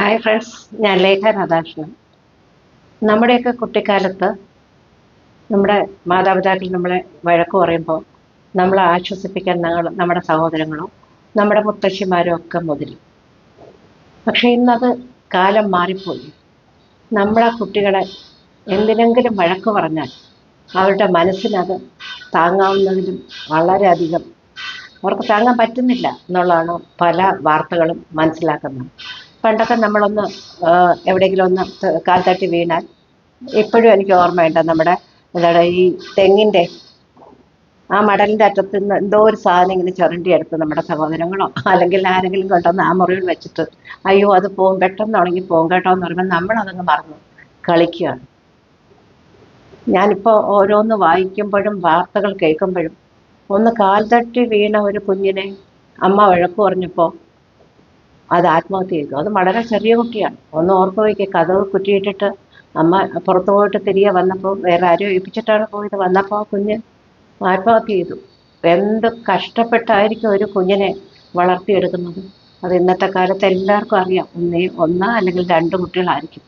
Hi friends ഞാൻ ലേഖ രാധാകൃഷ്ണൻ. നമ്മുടെയൊക്കെ കുട്ടിക്കാലത്ത് നമ്മുടെ മാതാപിതാക്കൾ നമ്മളെ വഴക്ക് പറയുമ്പോൾ നമ്മളെ ആശ്വസിപ്പിക്കാൻ ഞങ്ങൾ നമ്മുടെ സഹോദരങ്ങളും നമ്മുടെ മുത്തശ്ശിമാരോ ഒക്കെ മുതിരി. പക്ഷേ ഇന്നത് കാലം മാറിപ്പോയി. നമ്മളെ കുട്ടികളെ എന്തിനെങ്കിലും വഴക്ക് പറഞ്ഞാൽ അവരുടെ മനസ്സിനത് താങ്ങാവുന്നതിലും വളരെയധികം അവർക്ക് താങ്ങാൻ പറ്റുന്നില്ല എന്നുള്ളതാണ് പല വാർത്തകളും മനസ്സിലാക്കുന്നത്. പണ്ടൊക്കെ നമ്മളൊന്ന് എവിടെയെങ്കിലും ഒന്ന് കാൽ തട്ടി വീണാൽ ഇപ്പോഴും എനിക്ക് ഓർമ്മയുണ്ട് നമ്മുടെ എന്താണ് ഈ തെങ്ങിന്റെ ആ മടലിന്റെ അറ്റത്ത് നിന്ന് എന്തോ ഒരു സാധനം ഇങ്ങനെ ചുരണ്ടി എടുത്ത് നമ്മുടെ സഹോദരങ്ങളോ അല്ലെങ്കിൽ ആരെങ്കിലും കൊണ്ടുവന്ന് ആ മുറിയിൽ വെച്ചിട്ട് അയ്യോ അത് പോകും പെട്ടെന്ന് ഉണങ്ങി പോകും കേട്ടോ എന്ന് പറയുമ്പോൾ നമ്മളതങ്ങ് മറന്നു കളിക്കുകയാണ്. ഞാനിപ്പോൾ ഓരോന്ന് വായിക്കുമ്പോഴും വാർത്തകൾ കേൾക്കുമ്പോഴും ഒന്ന് കാൽ തട്ടി വീണ ഒരു കുഞ്ഞിനെ അമ്മ വഴക്ക് പറഞ്ഞപ്പോൾ അത് ആത്മഹത്യ ചെയ്തു. അത് വളരെ ചെറിയ കുട്ടിയാണ്. ഒന്ന് ഓർത്തു വയ്ക്കുക കഥവ് കുറ്റിയിട്ടിട്ട് അമ്മ പുറത്തു പോയിട്ട് തിരികെ വന്നപ്പോൾ വേറെ ആരും ഏൽപ്പിച്ചിട്ടാണ് പോയത്. വന്നപ്പോൾ കുഞ്ഞ് ആത്മഹത്യ ചെയ്തു. എന്ത് കഷ്ടപ്പെട്ടായിരിക്കും ഒരു കുഞ്ഞിനെ വളർത്തിയെടുക്കുന്നത്? അത് ഇന്നത്തെ കാലത്ത് എല്ലാവർക്കും അറിയാം. ഒന്നേ ഒന്ന് അല്ലെങ്കിൽ രണ്ട് കുട്ടികളായിരിക്കും.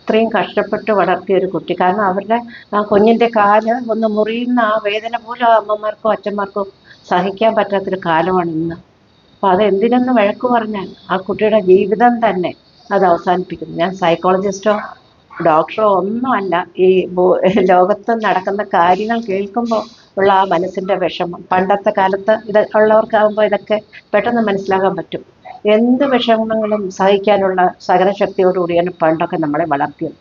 ഇത്രയും കഷ്ടപ്പെട്ട് വളർത്തിയ ഒരു കുട്ടി. കാരണം അവരുടെ ആ കുഞ്ഞിന്റെ കാൽ ഒന്ന് മുറിയുന്ന ആ വേദന പോലും ആ അമ്മമാർക്കോ അച്ഛന്മാർക്കോ സഹിക്കാൻ പറ്റാത്തൊരു കാലമാണ് ഇന്ന് അപ്പം അതെന്തിനെന്ന് വഴക്ക് പറഞ്ഞാൽ ആ കുട്ടിയുടെ ജീവിതം തന്നെ അത് അവസാനിപ്പിക്കുന്നു. ഞാൻ സൈക്കോളജിസ്റ്റോ ഡോക്ടറോ ഒന്നുമല്ല ഈ ലോകത്ത് നടക്കുന്ന കാര്യങ്ങൾ കേൾക്കുമ്പോൾ ഉള്ള ആ മനസ്സിന്റെ വിഷമം. പണ്ടത്തെ കാലത്ത് ഇത് ഉള്ളവർക്കാകുമ്പോൾ ഇതൊക്കെ പെട്ടെന്ന് മനസ്സിലാക്കാൻ പറ്റും. എന്ത് വിഷമങ്ങളും സഹിക്കാനുള്ള സഹനശക്തിയോടുകൂടിയാണ് പണ്ടൊക്കെ നമ്മളെ വളർത്തിയത്.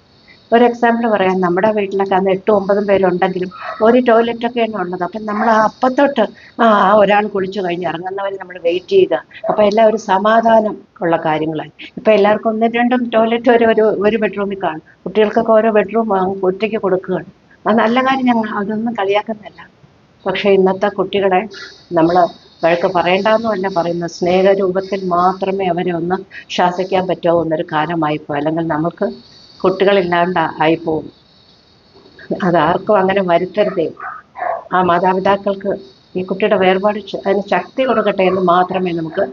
ഒരു എക്സാമ്പിൾ പറയാം. നമ്മുടെ വീട്ടിലൊക്കെ അന്ന് എട്ടും ഒമ്പതും പേരുണ്ടെങ്കിലും ഒരു ടോയ്ലറ്റൊക്കെയാണ് ഉള്ളത്. അപ്പം നമ്മൾ അപ്പത്തൊട്ട് ആ ഒരാൾ കുളിച്ചു കഴിഞ്ഞ് ഇറങ്ങുന്നവരെ നമ്മൾ വെയിറ്റ് ചെയ്യുക. അപ്പം എല്ലാം ഒരു സമാധാനം ഉള്ള കാര്യങ്ങളായി. ഇപ്പം എല്ലാവർക്കും ഒന്നും രണ്ടും ടോയ്ലറ്റ് ഒരു ഒരു ഒരു ബെഡ്റൂമിൽ കാണും. കുട്ടികൾക്കൊക്കെ ഓരോ ബെഡ്റൂം ഒറ്റയ്ക്ക് കൊടുക്കുകയാണ്. അത് നല്ല കാര്യം ഞങ്ങൾ അതൊന്നും കളിയാക്കുന്നില്ല പക്ഷേ ഇന്നത്തെ കുട്ടികളെ നമ്മൾ വഴക്ക് പറയേണ്ടെന്നുമല്ല പറയുന്നത് സ്നേഹരൂപത്തിൽ മാത്രമേ അവരെ ഒന്ന് ശാസിക്കാൻ പറ്റുമോ എന്നൊരു കാലമായിപ്പോയി. അല്ലെങ്കിൽ നമുക്ക് കുട്ടികളില്ലാണ്ട് പോകും അതാർക്കും അങ്ങനെ വരുത്തരുതേ. ആ മാതാപിതാക്കൾക്ക് ഈ കുട്ടിയുടെ വേർപാട് അതിന് ശക്തി കൊടുക്കട്ടെ എന്ന് മാത്രമേ നമുക്ക്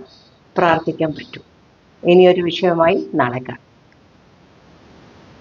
പ്രാർത്ഥിക്കാൻ പറ്റൂ. ഇനിയൊരു വിഷയമായി നാളെ കാണാം.